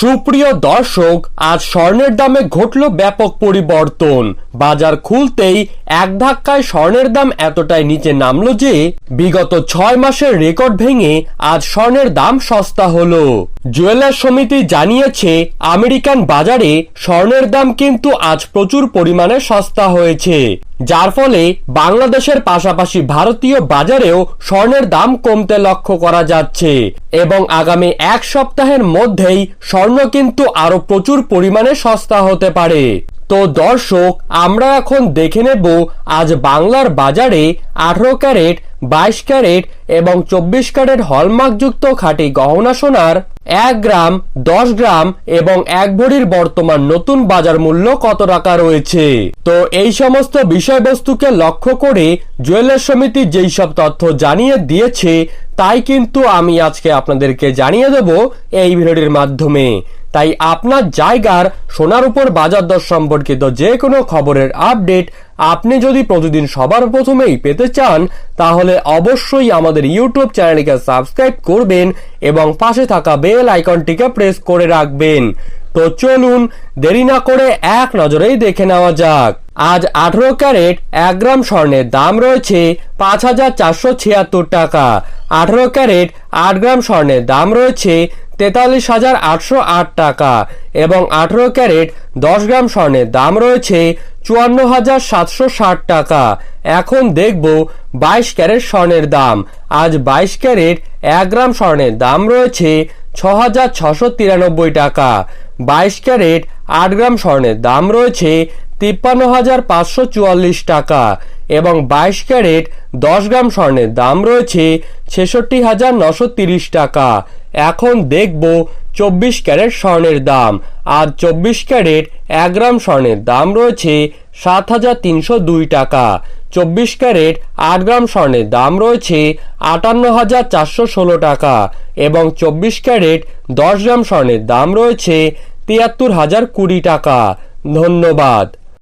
সুপ্রিয় দর্শক, আজ স্বর্ণের দামে ঘটল ব্যাপক পরিবর্তন। বাজার খুলতেই এক ধাক্কায় স্বর্ণের দাম এতটাই নিচে নামল যে, বিগত ছয় মাসের রেকর্ড ভেঙে আজ স্বর্ণের দাম সস্তা হল। জুয়েলার সমিতি জানিয়েছে, আমেরিকান বাজারে স্বর্ণের দাম কিন্তু আজ প্রচুর পরিমাণে সস্তা হয়েছে। যার ফলে বাংলাদেশের পাশাপাশি ভারতীয় বাজারেও স্বর্ণের দাম কমতে লক্ষ্য করা যাচ্ছে। এবং আগামী এক সপ্তাহের মধ্যেই স্বর্ণ কিন্তু আরও প্রচুর পরিমাণে সস্তা হতে পারে। তো দর্শক, আমরা এখন দেখে নেব আজ বাংলার বাজারে আঠারো ক্যারেট, বাইশ ক্যারেট এবং চব্বিশ ক্যারেট হলমার্কযুক্ত খাঁটি গহনা সোনার এক গ্রাম, দশ গ্রাম এবং এক ভরির বর্তমান নতুন বাজার মূল্য কত টাকা রয়েছে? তো এই সমস্ত বিষয়বস্তুকে লক্ষ্য করে জুয়েলার সমিতি যেই সব তথ্য জানিয়ে দিয়েছে, তাই কিন্তু আমি আজকে আপনাদেরকে জানিয়ে দেব এই ভিডিওটির মাধ্যমে। তাই আপনার জায়গার সোনার উপর বাজার দর সম্পর্কিত যে কোনো খবরের আপডেট আপনি যদি প্রতিদিন সবার প্রথমেই পেতে চান, তাহলে অবশ্যই আমাদের ইউটিউব চ্যানেলটিকে সাবস্ক্রাইব করবেন এবং পাশে থাকা বেল আইকনটিকে প্রেস করে রাখবেন। তো চলুন দেরি না করে এক নজরেই দেখে নেওয়া যাক। আজ আঠারো ক্যারেট এক গ্রাম স্বর্ণের দাম রয়েছে পাঁচ হাজার চারশো ছিয়াত্তর টাকা। আঠারো ক্যারেট আট গ্রাম স্বর্ণের দাম রয়েছে তেতাল্লিশ হাজার আটশো আট টাকা এবং আঠারো ক্যারেট দশ গ্রাম স্বর্ণের দাম রয়েছে চুয়ান্ন হাজার সাতশো ষাট টাকা। এখন দেখব বাইশ ক্যারেট স্বর্ণের দাম। আজ বাইশ ক্যারেট এক গ্রাম স্বর্ণের দাম রয়েছে ছ হাজার ছশো তিরানব্বই টাকা। বাইশ ক্যারেট আট গ্রাম স্বর্ণের দাম রয়েছে তিপ্পান্ন হাজার পাঁচশো চুয়াল্লিশ টাকা এবং বাইশ ক্যারেট দশ গ্রাম স্বর্ণের দাম রয়েছে ছেষট্টি হাজার নশো তিরিশ টাকা। এখন দেখব চব্বিশ ক্যারেট স্বর্ণের দাম। আর চব্বিশ ক্যারেট এক গ্রাম স্বর্ণের দাম রয়েছে সাত হাজার তিনশো দুই টাকা। চব্বিশ ক্যারেট আট গ্রাম স্বর্ণের দাম রয়েছে আটান্ন হাজার চারশো ষোলো টাকা। এবং চব্বিশ ক্যারেট দশ গ্রাম স্বর্ণের দাম রয়েছে তিয়াত্তর হাজার কুড়ি টাকা। ধন্যবাদ।